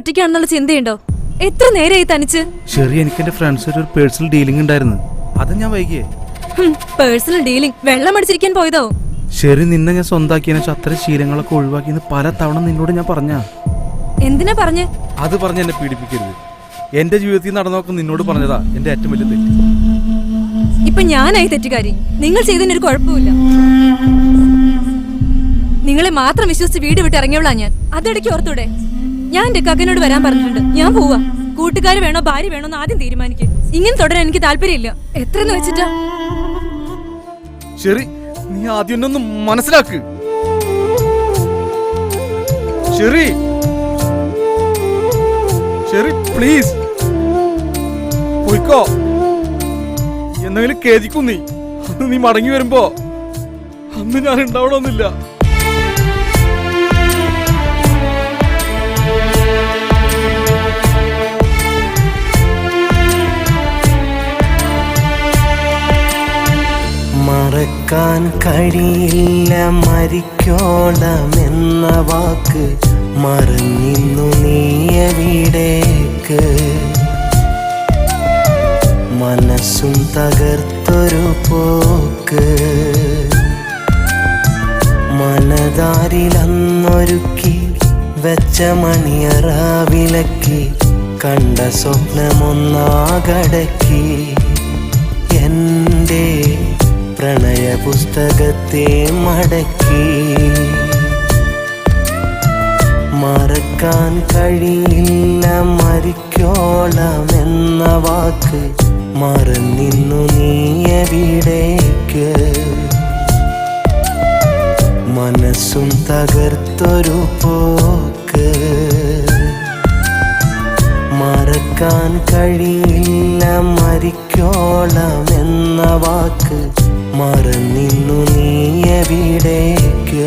ഒറ്റയ്ക്കാണെന്നുള്ള ചിന്തയുണ്ടോ? എത്ര നേരമായി തനിച്ച്? ശരി എനിക്ക് എന്റെ ഫ്രണ്ട്സ് ഒരു പേഴ്സണൽ ഡീലിംഗ് ഉണ്ടായിരുന്നു. അത് ഞാൻ വൈകിയേ. പേഴ്സണൽ ഡീലിംഗ് വെള്ളം അടിച്ചിരിക്കാൻ പോയതോ? ശരി നിന്നെ ഞാൻ സ്വന്താക്കിയതിനു ശേഷം അത്തരം ശീലങ്ങളൊക്കെ ഒഴിവാക്കിയെന്ന് പല തവണ നിന്നോട് ഞാൻ പറഞ്ഞ. എന്തിനാ പറഞ്ഞേ? അത് പറഞ്ഞ് എന്നെ പീഡിപ്പിക്കരുത്. എന്റെ ജീവിതത്തിൽ നടന്നൊക്കെ നിന്നോട് പറഞ്ഞതാ. എന്റെ ഏറ്റവും വലിയ തെറ്റ്. ഇപ്പൊ ഞാനായി തെറ്റുകാരി. നിങ്ങൾ ചെയ്തതിനൊരു കുഴപ്പമില്ല നിങ്ങളെ മാത്രം വിശ്വസിച്ച് വീട് വിട്ട് ഇറങ്ങിയവളാ ഞാൻ. അതിടയ്ക്ക് ഓർത്തൂടെ? ഞാൻ എന്റെ കക്കനോട് വരാൻ പറഞ്ഞിട്ടുണ്ട്. ഞാൻ പോവാ. കൂട്ടുകാര് വേണോ ഭാര്യ വേണോ എന്ന് ആദ്യം തീരുമാനിക്കും. ഇങ്ങനെ തുടരാൻ എനിക്ക് താല്പര്യമില്ല. എത്രന്ന് വെച്ചിട്ടാ? ശരി നീ ആദ്യം മനസ്സിലാക്ക്. ഷെറി ഷെറി പ്ലീസ് പോയിക്കോ. എന്തെങ്കിലും കേജിക്കും നീ. അന്ന് നീ മടങ്ങി വരുമ്പോ അന്ന് ഞാൻ ഉണ്ടാവണമെന്നില്ല. മറക്കാൻ കഴിയില്ല മരിക്കോളമെന്ന വാക്ക് മറന്നിന്നു നീ എവിടേക്ക് മനസ്സും തകർത്തൊരു പോക്ക്. മനതാരിലന്നൊരുക്കി വെച്ച മണിയറ വിലക്കി കണ്ട സ്വപ്നമൊന്നാകടക്കി. എന്റെ പ്രണയ പുസ്തകത്തെ മടക്കി. മറക്കാൻ കഴിയില്ല മരിക്കോളമെന്ന വാക്ക് മറന്നിന്നു നീ എവിടേക്ക് മനസ്സും തകർത്തൊരു പോക്ക് മറക്കാൻ കഴിയില്ല മരിക്കോളമെന്ന വാക്ക് മറന്നിന്നു നീ എവിടേക്ക്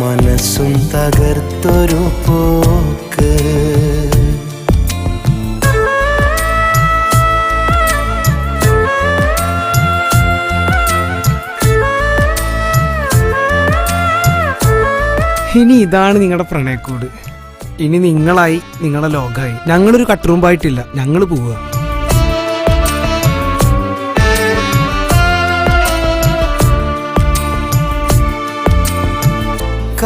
മനസ്സും തകർത്തൊരു പോക്ക്. ഇനി ഇതാണ് നിങ്ങളുടെ പ്രണയക്കൂട്. ഇനി നിങ്ങളായി നിങ്ങളുടെ ലോകമായി ഞങ്ങളൊരു കട്ടുറുമ്പായിട്ടില്ല. ഞങ്ങൾ പോവുക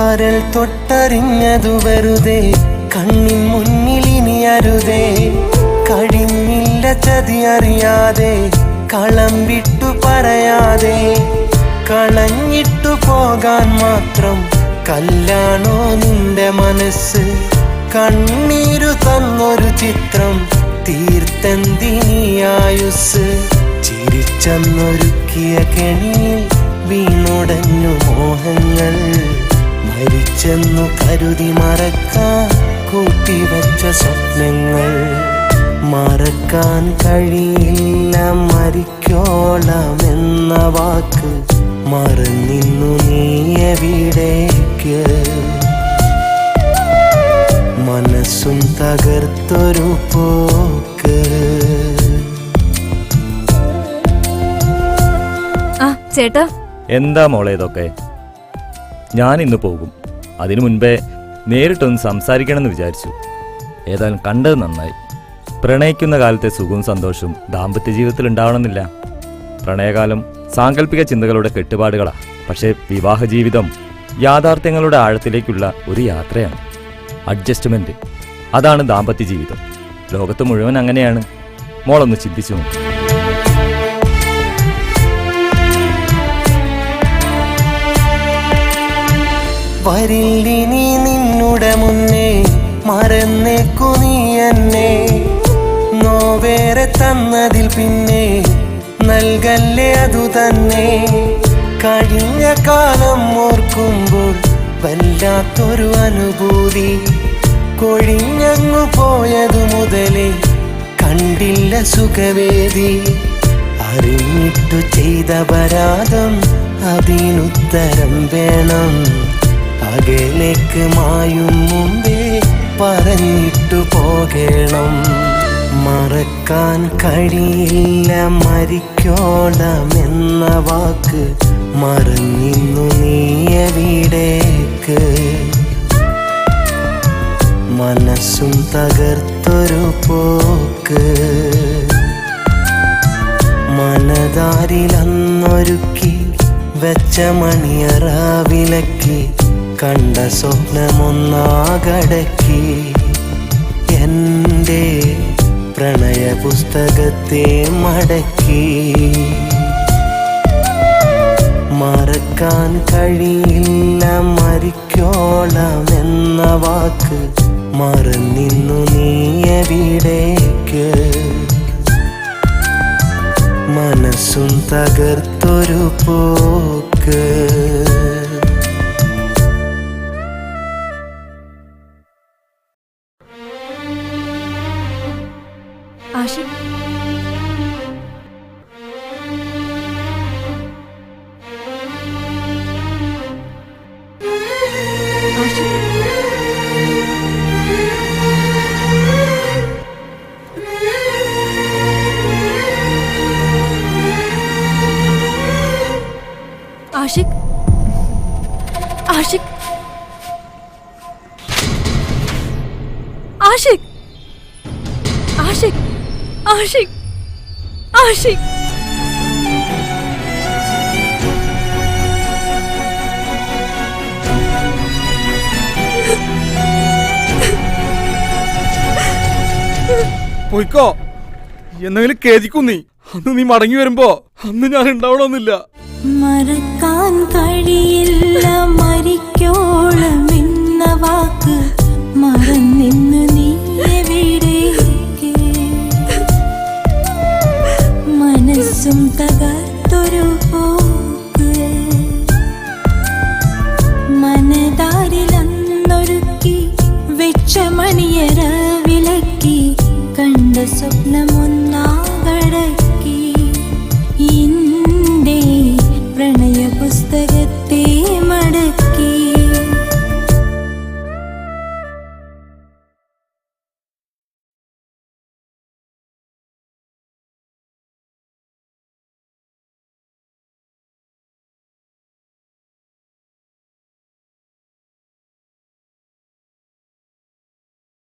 കരൽ തൊട്ടറിഞ്ഞതു വെറുതെ കണ്ണിൻ മുന്നിൽ ഇനി അരുതേ. കഴിഞ്ഞില്ല ചതി അറിയാതെ കളം വിട്ടു പറയാതെ. കളഞ്ഞിട്ടു പോകാൻ മാത്രം കല്ലാണോ നിന്റെ മനസ്സ്? കണ്ണീരു തന്നൊരു ചിത്രം തീർത്തന്തിനിയായുസ് ചിരിച്ചെന്നൊരുക്കിയ കെണിയിൽ വീണുടഞ്ഞു മോഹങ്ങൾ മരിച്ചെന്നു കരുതി മറക്കാൻ കൂട്ടിവച്ച സ്വപ്നങ്ങൾ മറക്കാൻ കഴിയില്ല മരിക്കോളം എന്ന വാക്ക് മറന്നിന്നു നീ എവിടേക്ക് മനസ്സും തകർത്തൊരു പോക്ക്. ആ ചേട്ടാ. എന്താ മോളെ ഇതൊക്കെ? ഞാൻ ഇന്ന് പോകും. അതിനു മുൻപേ നേരിട്ടൊന്ന് സംസാരിക്കണമെന്ന് വിചാരിച്ചു. ഏതായാലും കണ്ടത് നന്നായി. പ്രണയിക്കുന്ന കാലത്തെ സുഖവും സന്തോഷവും ദാമ്പത്യ ജീവിതത്തിൽ ഉണ്ടാവണമെന്നില്ല. പ്രണയകാലം സാങ്കല്പിക ചിന്തകളുടെ കെട്ടുപാടുകളാണ് പക്ഷേ വിവാഹ ജീവിതം യാഥാർത്ഥ്യങ്ങളുടെ ആഴത്തിലേക്കുള്ള ഒരു യാത്രയാണ്. അഡ്ജസ്റ്റ്മെന്റ്. അതാണ് ദാമ്പത്യ ജീവിതം. ലോകത്ത് മുഴുവൻ അങ്ങനെയാണ്. മോളൊന്ന് ചിന്തിച്ചു നോക്ക്. വരില്ലിനി നിന്നുടെ മുന്നേ മറന്നേക്കു നീ എന്നെ. നോവേറെ തന്നതിൽ പിന്നെ നൽകല്ലേ അതു തന്നെ. കഴിഞ്ഞ കാലം ഓർക്കുമ്പോൾ വല്ലാത്തൊരു അനുഭൂതി. കൊഴിഞ്ഞങ്ങു പോയതു മുതലേ കണ്ടില്ല സുഖവേദി. അറിഞ്ഞിട്ടു ചെയ്ത പരാതം അതിനുത്തരം വേണം. മായും മുമ്പേ പറഞ്ഞിട്ടു പോകണം. മറക്കാൻ കഴിയില്ല മരിക്കോളം എന്ന വാക്ക് മറന്നിന്നു നീ എവിടേക്ക് മനസ്സും തകർത്തൊരു പോക്ക്. മനതാരിലന്നൊരുക്കി വെച്ച മണിയറ വിലക്കി കണ്ട സ്വപ്നമൊന്നാകടക്കി എന്റെ പ്രണയ പുസ്തകത്തെ മടക്കി. മറക്കാൻ കഴിയില്ല മരിക്കോളം എന്ന വാക്ക് മറന്നിന്നു നീ എവിടേക്ക്? മനസ്സും തകർത്തൊരു പോക്ക്. arkadaşım? Aşık. Aşık. Aşık. Aşık. Ashiq Ashiq പോയിക്കോ. എന്തെങ്കിലും നീ. അന്ന് നീ മടങ്ങി വരുമ്പോ അന്ന് ഞാൻ ഉണ്ടാവണമെന്നില്ല. മറക്കാൻ കഴിയില്ല മരിക്കോളം എന്ന വാക്ക്. மணியர விளக்கி கண்ட சொப்னமுன்